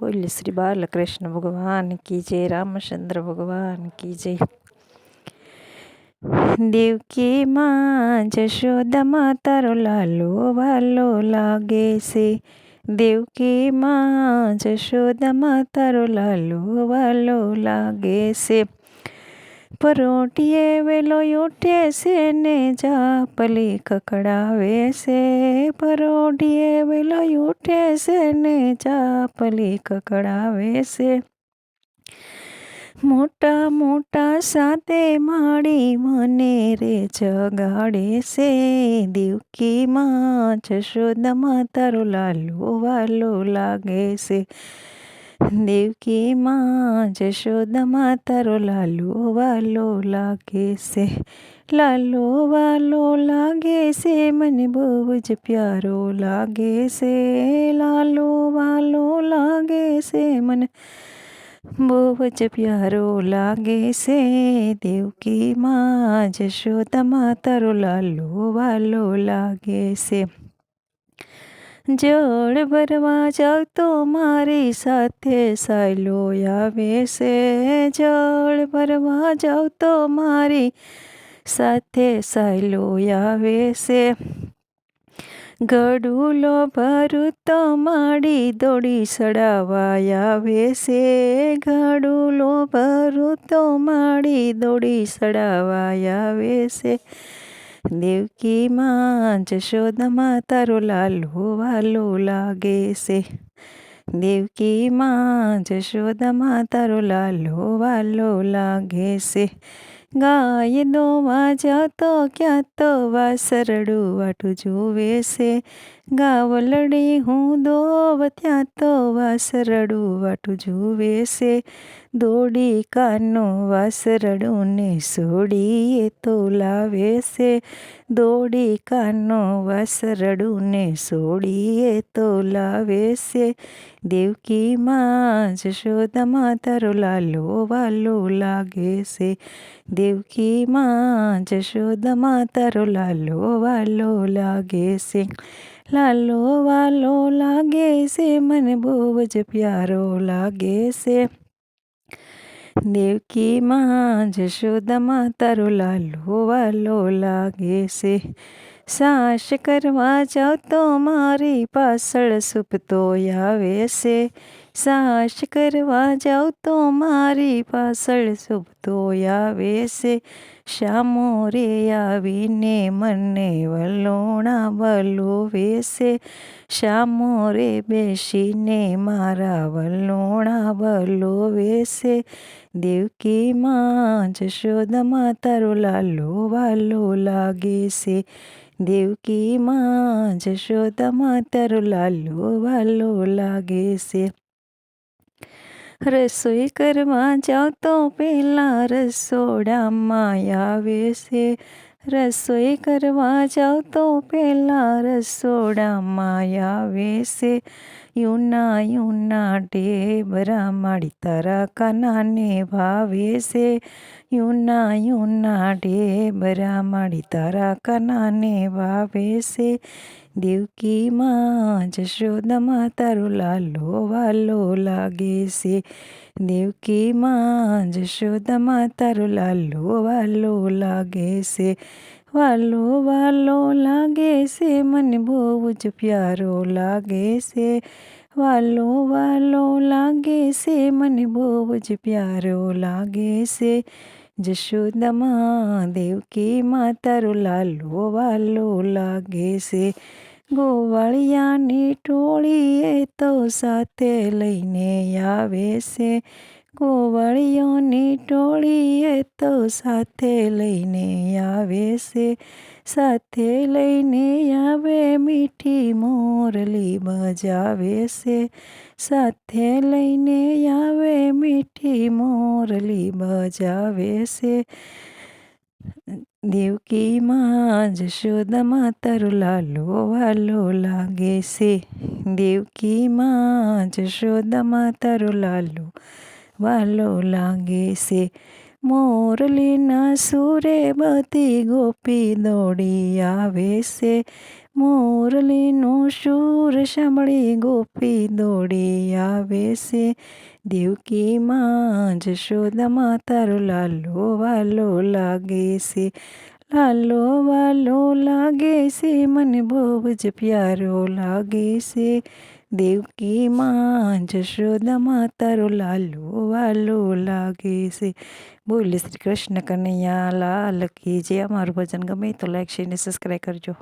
બોલ્ય શ્રી બાલકૃષ્ણ ભગવાન કી જય રામચંદ્ર ભગવાન કી જય દેવકી માં જશોદામાં તારો લાલો વાલો લાગે છે દેવકી માં જશોદામાં તારો લાલો વાલો લાગે છે પરોટીએ વેલો ઉઠે છે ને જાપલી કકડાવે છે. પરોટીએ વેલો ઉઠે છે ને જાપલી કકડાવે છે. મોટા મોટા સાથે માળી મને રે જગાડે છે. દિવકીમાં જશોદમાં તારો લાલો વાલો લાગે છે. દેવકીમાં જશોદમાં તારો લાલો વાલો લાગે છે. લાલો વાલો લાગે છે, મને બહુ જ પ્યારો લાગે છે. લાલો વાલો લાગે છે, મને બહુ જ પ્યારો લાગે છે. દેવકીમાં જશોદમાં તારો લાલો વાલો લાગે છે. જળ ભરવા જાવ તો મારી સાથે સાયલો આવે છે. જળ ભરવા જાવ તો મારી સાથે સાયલો આવે છે. ગડુલો ભરું તો માડી દોડી સડાવા આવે છે. ગડુલો ભરું તો માડી દોડી સડાવા આવે છે. દેવકીમાં જશોદમાં તારો લાલો વાલો લાગે છે. દેવકીમાં જશોદમાં તારો લાલો વાલો લાગે છે. ગાય જતો જાતો ક્યાં તો વાસરડું વાટું જોવે છે. ગાવલડી હું દોવ ત્યાં તો વાસરડું વાટું જોવે છે. દોડી કાનો વાસરડું ને સોડીએ તો લાવે છે. દોડી કાનો વાસરડુને સોડીએ તો લાવે છે દેવકીમાં જશોદામાં તારો લાલો વાલો લાગે છે દેવકીમાં જશોદામાં તારો લાલો વાલો લાગે છે લાલો વાલો લાગે છે મને બહુ જ પ્યારો લાગે છે દેવકીમાં જશોદમાં તારો લાલો વાલો લાગે છે સાસ કરવા જાવ તો મારી પાછળ સુપતો આવે છે સાસ કરવા જાઉં તો મારી પાછળ શોભતો આવે છે. શામો રે આવીને મને વલોણા વલોવે છે. શામો રે બેસીને મારા વલોણા વલોવે છે. દેવકીમાં જશોદમાં તારો લાલો વાલો લાગે છે. દેવકીમાં જશોદમાં તારો લાલો વાલો લાગે છે. રસોઈ કરવા જાવ તો પહેલાં રસોડામાં આવે છે. રસોઈ કરવા જાવ તો પહેલાં રસોડામાં આવે છે. યુના યુના ઢેબરા માડી તારા કાનાને ભાવે છે. યુના યુના ઢેબરા માડી તારા કાનાને ભાવે છે. દેવકીમાં જશોદમાં તારો લાલો વાલો લાગે છે. દેવકીમાં જશોદમાં તારો લાલો વાલો લાગે છે. વાલો વાલો લાગે છે, મને બહુ જ પ્યારો લાગે છે. વાલો વાલો લાગે છે, મને બહુ જ પ્યારો લાગે છે. જશોદામાં દેવકીમાં તારો લાલો વાલો લાગે છે. ગોવાળિયાની ટોળીએ તો સાથે લઈને આવે છે. ગોવાળિયોની ટોળીએ તો સાથે લઈને આવે છે. સાથે લઈને આવે મીઠી મોરલી બજાવે છે. સાથે લઈને આવે મીઠી મોરલી બજાવે છે. દેવકીમાં માં જશોદમાં લાલો વાલો લાગે છે. દેવકીમાં માં જશોદમાં લાલો વાલો લાગે છે મોરલીના સુરે બધી ગોપી દોડી આવે છે મોરલીનો સૂર સાંભળી ગોપી દોડી આવે છે દેવકી માં જશોદામાં તારો લાલો વાલો લાગે છે લાલો વાલો લાગે છે મને બહુ જ પ્યારો લાગે છે દેવકી માં જશોદમાં તારો લાલો વાલો લાગે છે બોલે શ્રી કૃષ્ણ કનૈયા લાલ કી જે અમારું ભજન ગમે તો લાઈક શેર ને સબસ્ક્રાઈબ કરજો